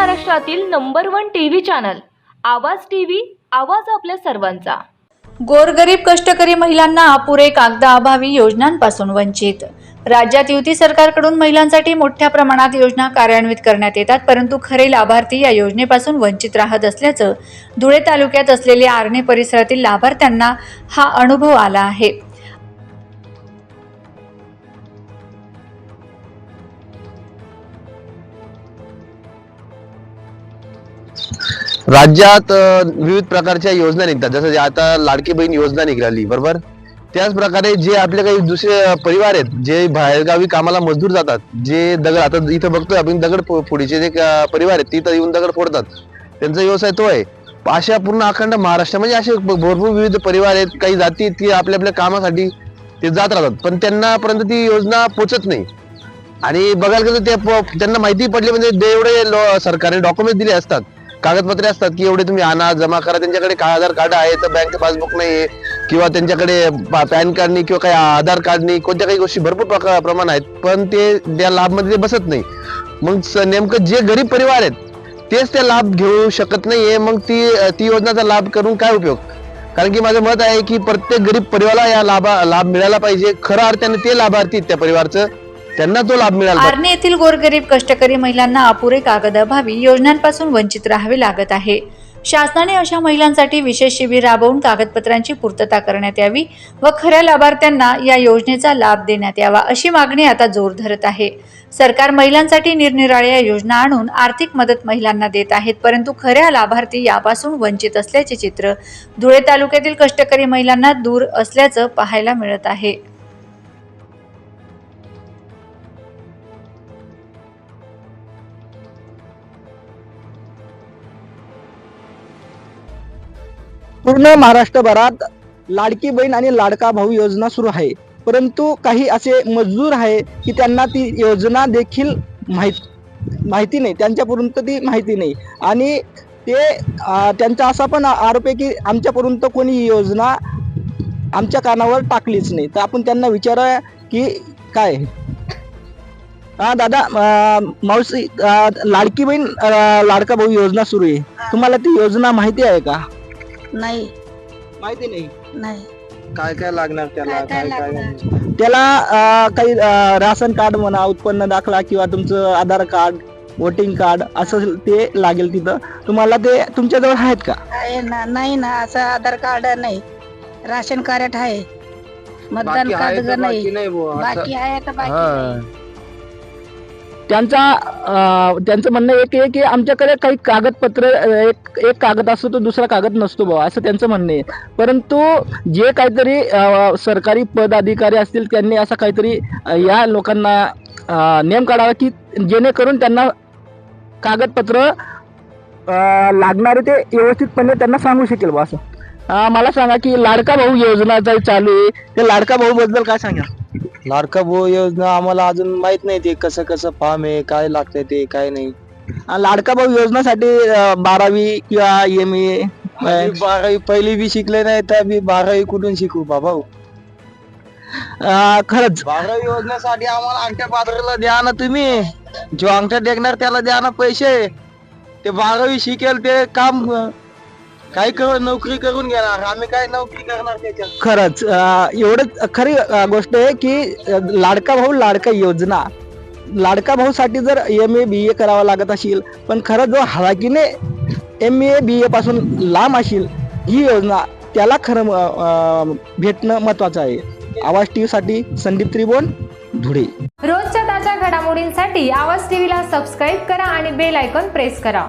महाराष्ट्रातील number one TV channel Awaaz TV आवाज आपल्या सर्वांचा. गोरगरीब कष्टकरी महिलांना अपुरे कागदाअभावी योजनांपासून वंचित. राज्यात युती सरकारकडून महिलांसाठी मोठ्या प्रमाणात योजना कार्यान्वित करण्यात येतात परंतु खरे लाभार्थी या योजनेपासून वंचित राहत असल्याचं धुळे तालुक्यात असलेले आर्णे परिसरातील लाभार्थ्यांना हा अनुभव आला आहे. राज्यात विविध प्रकारच्या योजना निघतात. जसं जे आता लाडकी बहीण योजना निघाली बरोबर? त्याच प्रकारे जे आपले काही दुसरे परिवार आहेत जे बाहेरगावी कामाला मजदूर जातात जे दगड आता इथं बघतोय आपण दगड फोडीचे जे परिवार आहेत तिथं येऊन दगड फोडतात. त्यांचा व्यवसाय तो आहे. अशा पूर्ण अखंड महाराष्ट्रामध्ये म्हणजे असे भरपूर विविध परिवार आहेत काही जाती आहेत की आपल्या आपल्या कामासाठी ते जात राहतात. पण त्यांना पर्यंत ती योजना पोचत नाही. आणि बघायला गेलं ते प- त्यांना माहिती पडली म्हणजे ते एवढे सरकारने डॉक्युमेंट दिले असतात. कागदपत्रे असतात की एवढे तुम्ही आणा जमा करा. त्यांच्याकडे काय आधार कार्ड आहे तर बँक पासबुक नाही किंवा त्यांच्याकडे पॅन कार्ड नाही किंवा काही आधार कार्ड नाही कोणत्या काही गोष्टी भरपूर प्रमाण आहेत पण ते त्या लाभमध्ये बसत नाही. मग स- नेमकं जे गरीब परिवार आहेत तेच ते लाभ घेऊ शकत नाहीये. मग ती ती योजनाचा लाभ करून काय उपयोग? कारण की माझं मत आहे की प्रत्येक गरीब परिवाराला या लाभा लाभ मिळाला पाहिजे. खऱ्या अर्थाने ते लाभार्थी त्या परिवारचं. त्यांना तो लाभ मिळाला. आर्णे येथील गोरगरीब कष्टकरी महिलांना अपुरे कागदाभावी योजनांपासून वंचित राहावे लागत आहे. शासनाने अशा महिलांसाठी विशेष शिबिर राबवून कागदपत्रांची पूर्तता करण्यात यावी व खऱ्या लाभार्थ्यांना या योजनेचा लाभ देण्यात यावा अशी मागणी आता जोर धरत आहे. सरकार महिलांसाठी निरनिराळ्या योजना आणून आर्थिक मदत महिलांना देत आहेत परंतु खऱ्या लाभार्थी यापासून वंचित असल्याचे चित्र धुळे तालुक्यातील कष्टकरी महिलांना दूर असल्याचं पाहायला मिळत आहे. पूर्ण महाराष्ट्रभरात लाडकी बहीण आणि लाडका भाऊ योजना सुरू आहे. परंतु काही असे मजदूर आहे की त्यांना ती योजना देखील माहीत माहिती नाही. त्यांच्यापर्यंत ती माहिती नाही. आणि ते त्यांचा असा पण आरोप आहे की आमच्यापर्यंत कोणी ही योजना आमच्या कानावर टाकलीच नाही. तर आपण त्यांना विचारूया की काय हा दादा मावशी लाडकी बहीण लाडका भाऊ योजना सुरू आहे. तुम्हाला ती योजना माहिती आहे का? नाही. माहिती नाही? नाही. काय काय लागणार त्याला? काय काय लागणार? त्याला अं, काही अं, राशन कार्ड म्हणा उत्पन्न दाखला किंवा तुमचं आधार कार्ड वोटिंग कार्ड असं ते लागेल तिथं. तुम्हाला ते तुमच्याजवळ आहेत का? आहे ना नाही ना असं आधार कार्ड नाही. राशन कार्ड आहे. मतदान कार्ड नाही. बाकी आहे तर बाकी नाही. त्यांचा त्यांचं म्हणणं एक आहे की आमच्याकडे काही कागदपत्र एक एक कागद असतो तो दुसरा कागद नसतो बाबा असं त्यांचं म्हणणं आहे. परंतु जे काहीतरी सरकारी पदाधिकारी असतील त्यांनी असा काहीतरी या लोकांना नियम काढावा की जेणेकरून त्यांना कागदपत्र लागणारे ते व्यवस्थितपणे त्यांना सांगू शकेल बा असं. मला सांगा की लाडका भाऊ योजना जे चालू आहे ते लाडका भाऊ बद्दल काय सांगा लाडका भाऊ योजना आम्हाला अजून माहीत नाही ते कसं कसं फॉर्म आहे काय लागतंय ते काय नाही. अं, लाडका भाऊ योजनेसाठी अं, बारावी किंवा एम ए आम्ही बारावी पहिली बी शिकले नाही तर मी बारावी कुठून शिकू बाबा? खरंच. बारावी योजनेसाठी आम्हाला अंगठ्या पात्राला द्या ना तुम्ही. जो अंगठ्या टेकणार त्याला द्या ना पैसे. ते बारावी शिकेल ते काम अं, काय कर नोकरी करून घेणार. आम्ही काय नोकरी करणार त्याच्यात? खरंच अं, एवढंच खरी अं, गोष्ट आहे की लाडका भाऊ लाडका योजना. लाडका भाऊ साठी जर एम ए बी ए करावा लागत असेल पण खरं जो हलाकीने एम ए बी ए पासून लांब असेल ही योजना त्याला खरं अं, भेटणं महत्वाचं आहे. आवाज टीव्ही साठी संदीप त्रिभुवन धुळे. रोजच्या ताज्या घडामोडींसाठी आवाज टीव्हीला सबस्क्राईब करा आणि बेल आयकॉन प्रेस करा.